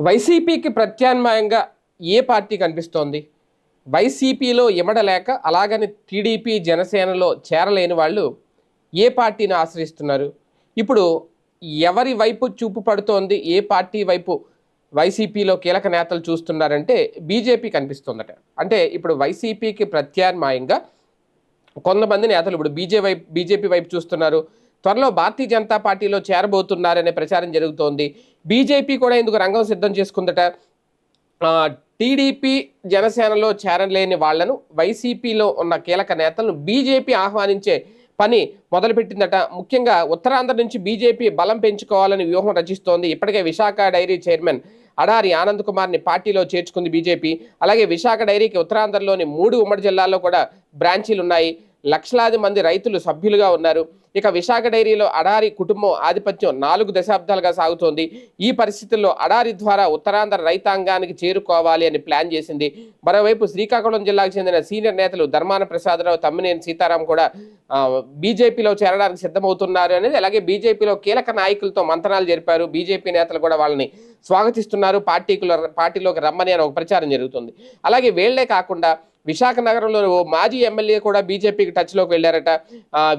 వైసీపీకి ప్రత్యామ్నాయంగా ఏ పార్టీ కనిపిస్తోంది? వైసీపీలో ఇమడలేక అలాగని టీడీపీ జనసేనలో చేరలేని వాళ్ళు ఏ పార్టీని ఆశ్రయిస్తున్నారు? ఇప్పుడు ఎవరి వైపు చూపు పడుతోంది? ఏ పార్టీ వైపు వైసీపీలో కీలక నేతలు చూస్తున్నారంటే బీజేపీ కనిపిస్తుందట. అంటే ఇప్పుడు వైసీపీకి ప్రత్యామ్నాయంగా కొంతమంది నేతలు ఇప్పుడు బీజే వైపు బీజేపీ వైపు చూస్తున్నారు. త్వరలో భారతీయ జనతా పార్టీలో చేరబోతున్నారనే ప్రచారం జరుగుతోంది. బీజేపీ కూడా ఇందుకు రంగం సిద్ధం చేసుకుందట. టీడీపీ జనసేనలో చేరలేని వాళ్ళను వైసీపీలో ఉన్న కీలక నేతలను బీజేపీ ఆహ్వానించే పని మొదలుపెట్టిందట. ముఖ్యంగా ఉత్తరాంధ్ర నుంచి బీజేపీ బలం పెంచుకోవాలని వ్యూహం రచిస్తోంది. ఇప్పటికే విశాఖ డైరీ చైర్మన్ అడారి ఆనంద్ కుమార్ని పార్టీలో చేర్చుకుంది బీజేపీ. అలాగే విశాఖ డైరీకి ఉత్తరాంధ్రలోని మూడు ఉమ్మడి జిల్లాల్లో కూడా బ్రాంచీలు ఉన్నాయి లక్షలాది మంది రైతులు సభ్యులుగా ఉన్నారు. ఇక విశాఖ డైరీలో అడారి కుటుంబం ఆధిపత్యం నాలుగు దశాబ్దాలుగా సాగుతోంది. ఈ పరిస్థితుల్లో అడారి ద్వారా ఉత్తరాంధ్ర రైతాంగానికి చేరుకోవాలి అని ప్లాన్ చేసింది. మరోవైపు శ్రీకాకుళం జిల్లాకు చెందిన సీనియర్ నేతలు ధర్మాన ప్రసాదరావు తమ్మినేని సీతారాం కూడా బీజేపీలో చేరడానికి సిద్ధమవుతున్నారు అనేది అలాగే బీజేపీలో కీలక నాయకులతో మంతనాలు జరిపారు. బీజేపీ నేతలు కూడా వాళ్ళని స్వాగతిస్తున్నారు. పార్టీకుల పార్టీలోకి రమ్మని అని ఒక ప్రచారం జరుగుతుంది. అలాగే వీళ్ళే కాకుండా విశాఖ నగరంలో మాజీ ఎమ్మెల్యే కూడా బీజేపీకి టచ్లోకి వెళ్ళారట.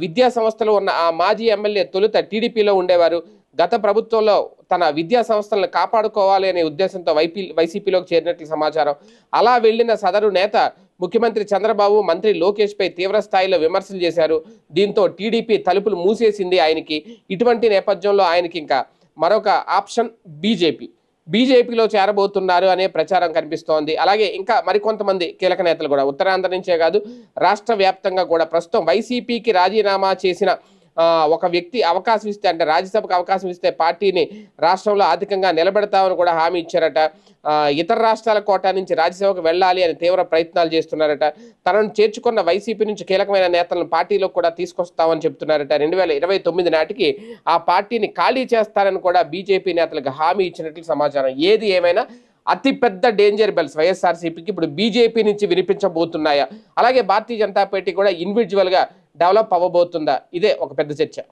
విద్యా సంస్థలు ఉన్న ఆ మాజీ ఎమ్మెల్యే తొలుత టీడీపీలో ఉండేవారు. గత ప్రభుత్వంలో తన విద్యా సంస్థలను కాపాడుకోవాలి అనే ఉద్దేశంతో వైపీ వైసీపీలోకి చేరినట్లు సమాచారం. అలా వెళ్ళిన సదరు నేత ముఖ్యమంత్రి చంద్రబాబు మంత్రి లోకేష్పై తీవ్ర స్థాయిలో విమర్శలు చేశారు. దీంతో టీడీపీ తలుపులు మూసేసింది ఆయనకి. ఇటువంటి నేపథ్యంలో ఆయనకి ఇంకా మరొక ఆప్షన్ బీజేపీ. బీజేపీలో చేరబోతున్నారు అనే ప్రచారం కనిపిస్తోంది. అలాగే ఇంకా మరికొంతమంది కీలక నేతలు కూడా ఉత్తరాంధ్ర నుంచే కాదు రాష్ట్ర వ్యాప్తంగా కూడా ప్రస్తుతం వైసీపీకి రాజీనామా చేసిన ఒక వ్యక్తి అవకాశం ఇస్తే అంటే రాజ్యసభకు అవకాశం ఇస్తే పార్టీని రాష్ట్రంలో ఆర్థికంగా నిలబెడతామని కూడా హామీ ఇచ్చారట. ఇతర రాష్ట్రాల కోటా నుంచి రాజ్యసభకు వెళ్ళాలి అని తీవ్ర ప్రయత్నాలు చేస్తున్నారట. తనను చేర్చుకున్న వైసీపీ నుంచి కీలకమైన నేతలను పార్టీలో కూడా తీసుకొస్తామని చెప్తున్నారట. రెండు వేల ఇరవై తొమ్మిది నాటికి ఆ పార్టీని ఖాళీ చేస్తారని కూడా బీజేపీ నేతలకు హామీ ఇచ్చినట్లు సమాచారం. ఏది ఏమైనా అతిపెద్ద డేంజర్ బెల్స్ వైఎస్ఆర్సీపీకి ఇప్పుడు బీజేపీ నుంచి వినిపించబోతున్నాయా? అలాగే భారతీయ జనతా పార్టీ కూడా ఇండివిజువల్గా డెవలప్ అవ్వబోతుందా? ఇదే ఒక పెద్ద చర్చ.